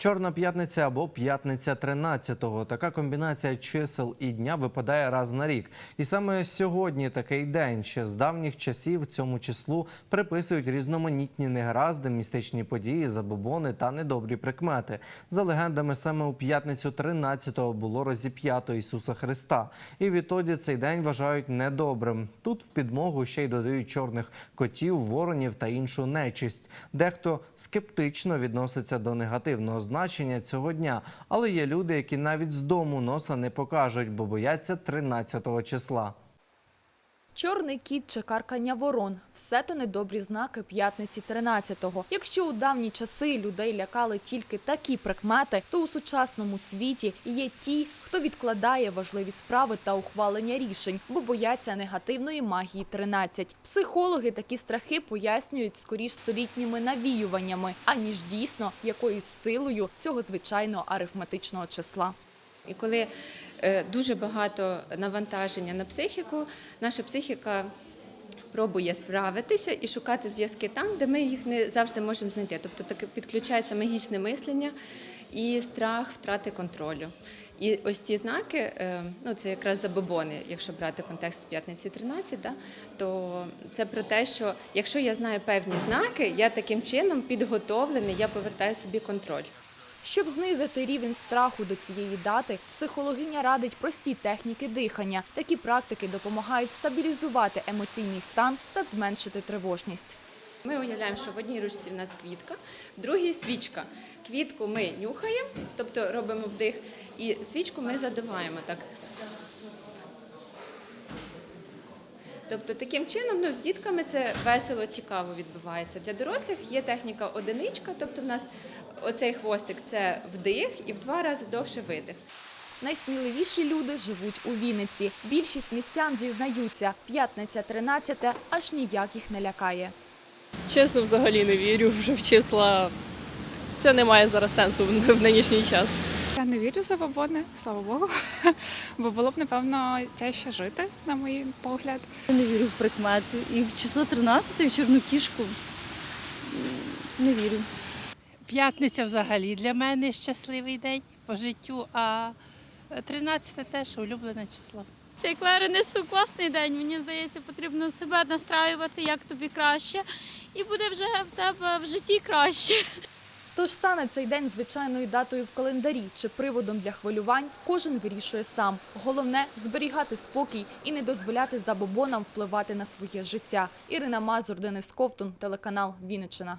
Чорна п'ятниця або п'ятниця 13-го. Така комбінація чисел і дня випадає раз на рік. І саме сьогодні такий день. Ще з давніх часів цьому числу приписують різноманітні негаразди, містичні події, забобони та недобрі прикмети. За легендами, саме у п'ятницю 13-го було розіп'ято Ісуса Христа. І відтоді цей день вважають недобрим. Тут в підмогу ще й додають чорних котів, воронів та іншу нечисть. Дехто скептично відноситься до негативного значення цього дня, але є люди, які навіть з дому носа не покажуть, бо бояться 13-го числа. Чорний кіт чи каркання ворон – все то недобрі знаки п'ятниці 13-го. Якщо у давні часи людей лякали тільки такі прикмети, то у сучасному світі є ті, хто відкладає важливі справи та ухвалення рішень, бо бояться негативної магії 13. Психологи такі страхи пояснюють скоріш столітніми навіюваннями, аніж дійсно якоюсь силою цього звичайного арифметичного числа. І коли е, дуже багато навантаження на психіку, наша психіка пробує справитися і шукати зв'язки там, де ми їх не завжди можемо знайти. Тобто таке підключається магічне мислення і страх втрати контролю. І ось ці знаки, е, ну це якраз забобони, якщо брати контекст з п'ятниці 13, да, то це про те, що якщо я знаю певні знаки, я таким чином підготовлений, я повертаю собі контроль. Щоб знизити рівень страху до цієї дати, психологиня радить прості техніки дихання. Такі практики допомагають стабілізувати емоційний стан та зменшити тривожність. Ми уявляємо, що в одній ручці в нас квітка, в другій свічка. Квітку ми нюхаємо, тобто робимо вдих, і свічку ми задуваємо так. Тобто таким чином ну, з дітками це весело, цікаво відбувається. Для дорослих є техніка одиничка, тобто в нас оцей хвостик це вдих і в два рази довше видих. Найсміливіші люди живуть у Вінниці. Більшість містян зізнаються, п'ятниця 13 аж ніяк їх не лякає. Чесно, взагалі не вірю вже в числа. Це не має зараз сенсу в в нинішній час. Я не вірю в забобони, слава Богу. Бо було б, напевно, тяжче жити, на мій погляд. Я не вірю в прикмети. І в число 13, і в чорну кішку. Не вірю. П'ятниця взагалі для мене щасливий день по життю, а 13 теж улюблене число. Цей кларенесу класний день. Мені здається, потрібно себе настраювати, як тобі краще, і буде вже в тебе в житті краще. Тож стане цей день звичайною датою в календарі чи приводом для хвилювань, кожен вирішує сам. Головне зберігати спокій і не дозволяти забобонам впливати на своє життя. Ірина Мазур, Денис Ковтун, телеканал Вінниччина.